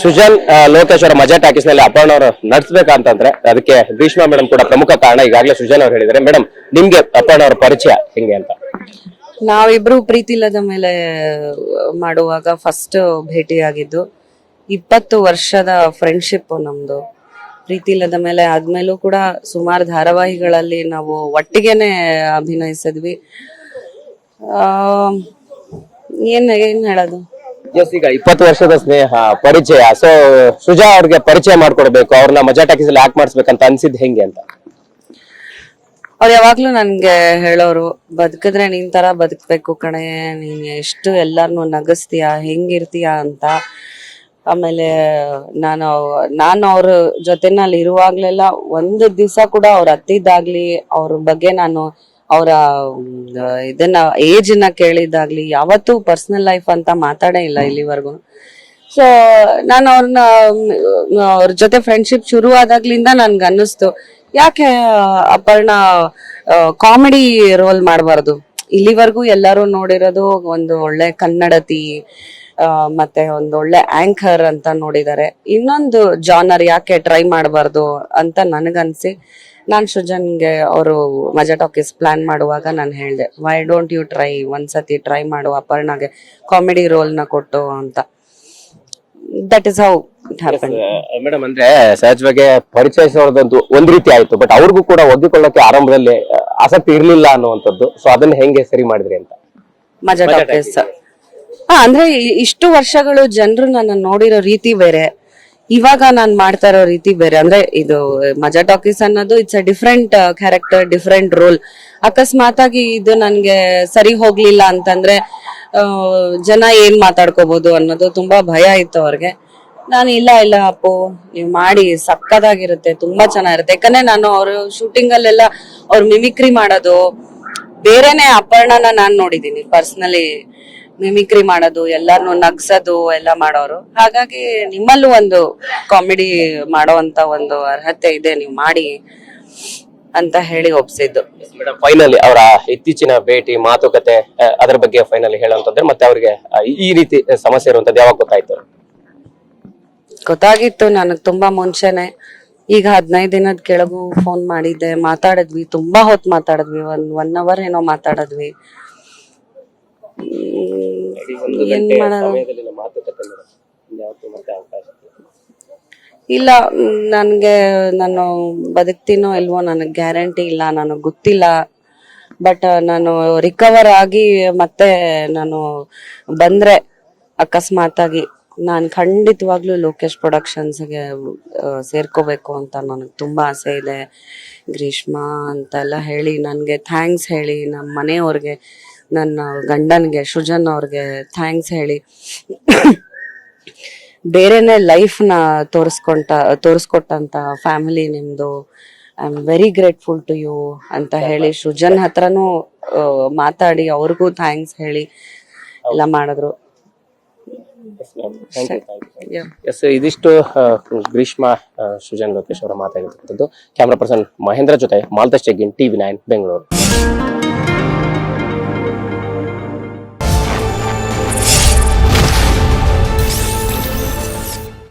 ಸುಜನ್ ಲೋಕೇಶ್ ಅವರ ಮಜಾ ಟಾಕೀಸ್ನಲ್ಲಿ ಅಪರ್ಣ ಅವರು ನಡೆಸಬೇಕಂತಂದ್ರೆ ಅದಕ್ಕೆ ಭೀಷ್ಮ ಮೇಡಮ್ ಕೂಡ ಪ್ರಮುಖ ಕಾರಣ ಈಗಾಗಲೇ ಸುಜನ್ ಅವ್ರು ಹೇಳಿದ್ದಾರೆ. ಮೇಡಮ್ ನಿಮ್ಗೆ ಅಪರ್ಣ ಅವರ ಪರಿಚಯ ಹೆಂಗೆ ಅಂತ? ನಾವಿಬ್ರು ಇಲ್ಲದ ಮೇಲೆ ಮಾಡುವಾಗ ಫಸ್ಟ್ ಭೇಟಿಯಾಗಿದ್ದು, ಇಪ್ಪತ್ತು ವರ್ಷದ ಫ್ರೆಂಡ್ಶಿಪ್ ನಮ್ದು. ಇಲ್ಲದ ಮೇಲೆ ಆದ್ಮೇಲೂ ಕೂಡ ಸುಮಾರು ಧಾರಾವಾಹಿಗಳಲ್ಲಿ ನಾವು ಒಟ್ಟಿಗೆನೆ ಅಭಿನಯಿಸಿದ್ವಿ. ಏನ್ ಏನ್ ಹೇಳೋದು? ಎಸ್ ಈಗ ಇಪ್ಪತ್ತು ವರ್ಷದ ಸ್ನೇಹ, ಪರಿಚಯ. ಸೊ ಸುಜಾ ಅವ್ರಿಗೆ ಪರಿಚಯ ಮಾಡ್ಕೊಡ್ಬೇಕು, ಅವ್ರನ್ನ ಮಜಾ ಟಾಕೀಸ್ ಆಕ್ಟ್ ಮಾಡಿಸ್ಬೇಕಂತ ಅನ್ಸಿದ್ ಹೆಂಗೆ ಅಂತ? ಅವ್ರು ಯಾವಾಗ್ಲೂ ನನ್ಗೆ ಹೇಳೋರು, ಬದುಕಿದ್ರೆ ನೀನ್ ತರ ಬದುಕ್ಬೇಕು ಕಣೆ, ನೀನ್ ಎಷ್ಟು ಎಲ್ಲಾರ್ನು ನಗಸ್ತೀಯ, ಹೆಂಗಿರ್ತೀಯ ಅಂತ. ಆಮೇಲೆ ನಾನು ನಾನು ಅವ್ರ ಜೊತೆನಲ್ಲಿ ಇರುವಾಗ್ಲೆಲ್ಲ ಒಂದು ದಿವಸ ಕೂಡ ಅವ್ರ ಹತ್ತಿದ್ದಾಗ್ಲಿ, ಅವ್ರ ಬಗ್ಗೆ ನಾನು ಅವರ ಇದನ್ನ ಏಜ್ನ ಕೇಳಿದಾಗ್ಲಿ ಯಾವತ್ತೂ ಪರ್ಸನಲ್ ಲೈಫ್ ಅಂತ ಮಾತಾಡೇ ಇಲ್ಲ ಇಲ್ಲಿವರೆಗೂ. ಸೊ ನಾನು ಅವ್ರನ್ನ ಅವ್ರ ಜೊತೆ ಫ್ರೆಂಡ್ಶಿಪ್ ಶುರು ಆದಾಗ್ಲಿಂದ ನನ್ಗೆ ಅನ್ನಿಸ್ತು ಯಾಕೆ ಅಪರ್ಣ ಕಾಮಿಡಿ ರೋಲ್ ಮಾಡಬಾರ್ದು? ಇಲ್ಲಿವರೆಗೂ ಎಲ್ಲರೂ ನೋಡಿರೋದು ಒಂದು ಒಳ್ಳೆ ಕನ್ನಡತಿ ಮತ್ತೆ ಒಂದು ಒಳ್ಳೆ ಆಂಕರ್ ಅಂತ ನೋಡಿದ್ದಾರೆ. ಇನ್ನೊಂದು ಜಾನರ್ ಯಾಕೆ ಟ್ರೈ ಮಾಡಬಾರ್ದು ಅಂತ ನನಗನ್ಸಿ. ನಾನ್ ಸೃಜನ್ಗೆ ಅವರು ಮಜಾ ಟಾಕೀಸ್ ಪ್ಲಾನ್ ಮಾಡುವಾಗ ನಾನು ಹೇಳ್ದೆ ವೈ ಡೋಂಟ್ ಯು ಟ್ರೈ ಒಂದ್ಸತಿ ಟ್ರೈ ಮಾಡು ಅಪರ್ಣಗೆ ಕಾಮಿಡಿ ರೋಲ್ನ ಕೊಟ್ಟು ಅಂತ. That is how it happen madam ಅಂದ್ರೆ ಸಹಜವಾಗಿ ಪರಿಚಯಿಸೋದಂತೂ ಒಂದ್ ರೀತಿ ಆಯ್ತು ಬಟ್ ಅವ್ರಿಗೂ ಕೂಡ ಒಗ್ಗಿಕೊಳ್ಳಕ್ಕೆ ಆರಂಭದಲ್ಲಿ ಆಸಕ್ತಿ ಇರ್ಲಿಲ್ಲ ಅನ್ನುವಂಥದ್ದು. ಸೊ ಅದನ್ನ ಹೆಂಗೆ ಸರಿ ಮಾಡಿದ್ರಿ ಅಂತ? ಮಜಾ ಟಾಕೀಸ್. ಹಾ ಅಂದ್ರೆ ಇಷ್ಟು ವರ್ಷಗಳು ಜನರು ನನ್ನ ನೋಡಿರೋ ರೀತಿ ಬೇರೆ. ಇವಾಗ ನಾನು ಮಾಡ್ತಾ ಇರೋ ರೀತಿ ಬೇರೆ, ಅಂದ್ರೆ ಇದು ಮಜಾ ಟಾಕೀಸ್ ಅನ್ನೋದು it's a different character different role ಅಕಸ್ಮಾತ್ ಆಗಿ ಇದು ನನ್ಗೆ ಸರಿ ಹೋಗ್ಲಿಲ್ಲ ಅಂತಂದ್ರೆ ಜನ ಏನ್ ಮಾತಾಡ್ಕೋಬಹುದು ಅನ್ನೋದು ತುಂಬಾ ಭಯ ಇತ್ತು ಅವ್ರಿಗೆ. ನಾನು ಇಲ್ಲ ಇಲ್ಲ ಅಪ್ಪು, ನೀವು ಮಾಡಿ ಸಕ್ಕದಾಗಿರುತ್ತೆ ತುಂಬಾ ಚೆನ್ನಾಗಿರುತ್ತೆ. ಯಾಕಂದ್ರೆ ನಾನು ಅವ್ರ ಶೂಟಿಂಗ್ ಅಲ್ಲೆಲ್ಲ ಅವ್ರ ಮಿಮಿಕ್ರಿ ಮಾಡೋದು, ಬೇರೆನೆ ಅಪರ್ಣನ ನಾನು ನೋಡಿದೀನಿ ಪರ್ಸನಲಿ ಮಿಮಿಕ್ರಿ ಮಾಡೋದು ಎಲ್ಲಾರು ನಗ್ಸೋದು ಎಲ್ಲ ಮಾಡೋರು. ಹಾಗಾಗಿ ನಿಮ್ಮಲ್ಲೂ ಒಂದು ಕಾಮಿಡಿ ಮಾಡುವಂತ ಒಂದು ಅರ್ಹತೆ ಇದೆ ನೀವು ಮಾಡಿ ಅಂತ ಹೇಳಿ ಒಪ್ಸಿದ್ದು. ಮೇಡಮ್ ಫೈನಲಿ ಅವರ ಇತ್ತೀಚಿನ ಭೇಟಿ ಮಾತುಕತೆ ಅದರ ಬಗ್ಗೆ ಫೈನಲಿ ಹೇಳುವಂತಂದ್ರೆ ಮತ್ತೆ ಅವರಿಗೆ ಈ ರೀತಿ ಸಮಸ್ಯೆ ಇರುವಂತದ್ದು ಯಾವಾಗ ಗೊತ್ತಾಯ್ತು? ಗೊತ್ತಾಗಿತ್ತು ನನಗ್ ತುಂಬಾ ಮುಂಚೆನೆ. ಈಗ ಹದಿನೈದು ದಿನದ ಕೆಳಗು ಫೋನ್ ಮಾಡಿದ್ದೆ ಮಾತಾಡಿದ್ವಿ ತುಂಬಾ ಹೊತ್ತು ಮಾತಾಡಿದ್ವಿ ಒಂದ್ ಒನ್ ಅವರ್ ಏನೋ ಮಾತಾಡಿದ್ವಿ. ಹ್ಮ್, ಏನ್ ಮಾಡೋದು? ಮಾತುಕತೆ ಯಾವತ್ತೂ ಮತ್ತೆ ಅವಕಾಶ ಇಲ್ಲ. ನನಗೆ ನನ್ಗೆ ನಾನು ಬದುಕ್ತೀನೋ ಇಲ್ವೋ ನನಗೆ ಗ್ಯಾರಂಟಿ ಇಲ್ಲ ನನಗೆ ಗೊತ್ತಿಲ್ಲ. ಬಟ್ ನಾನು ರಿಕವರ್ ಆಗಿ ಮತ್ತೆ ನಾನು ಬಂದ್ರೆ ಅಕಸ್ಮಾತ್ ಆಗಿ ನಾನು ಖಂಡಿತವಾಗ್ಲೂ ಲೋಕೇಶ್ ಪ್ರೊಡಕ್ಷನ್ಸ್ಗೆ ಸೇರ್ಕೋಬೇಕು ಅಂತ ನನಗೆ ತುಂಬಾ ಆಸೆ ಇದೆ. ಗ್ರೀಷ್ಮಾ ಅಂತೆಲ್ಲ ಹೇಳಿ ನನಗೆ ಥ್ಯಾಂಕ್ಸ್ ಹೇಳಿ ನಮ್ಮ ಮನೆಯವ್ರಿಗೆ ನನ್ನ ಗಂಡನ್ಗೆ ಸೃಜನ್ ಅವ್ರಿಗೆ ಥ್ಯಾಂಕ್ಸ್ ಹೇಳಿ. ಬೇರೆನೆ ಲೈಫ್ನ ತೋರಿಸ್ಕೊಂಟ ತೋರಿಸ್ಕೊಟ್ಟಂತ ಫ್ಯಾಮಿಲಿ ನಿಮ್ದು. I am very grateful to you ಅಂತ ಹೇಳಿ ಸೃಜನ್ ಹತ್ರನೂ ಮಾತಾಡಿ ಅವ್ರಿಗೂ ಥ್ಯಾಂಕ್ಸ್ ಹೇಳಿ ಎಲ್ಲ ಮಾಡಿದ್ರು. ಎಸ್ ಇದಿಷ್ಟು ಗ್ರೀಷ್ಮ ಸುಜನ್ ಲೋಕೇಶ್ ಅವರ ಮಾತಾಡಿರ್ತಕ್ಕಂಥದ್ದು. ಕ್ಯಾಮ್ರಾ ಪರ್ಸನ್ ಮಹೇಂದ್ರ ಜೊತೆ ಮಾಲ್ತೇಶ್ ಚೆಗ್ಗಿನ್ ಟಿವಿ ನೈನ್ ಬೆಂಗಳೂರು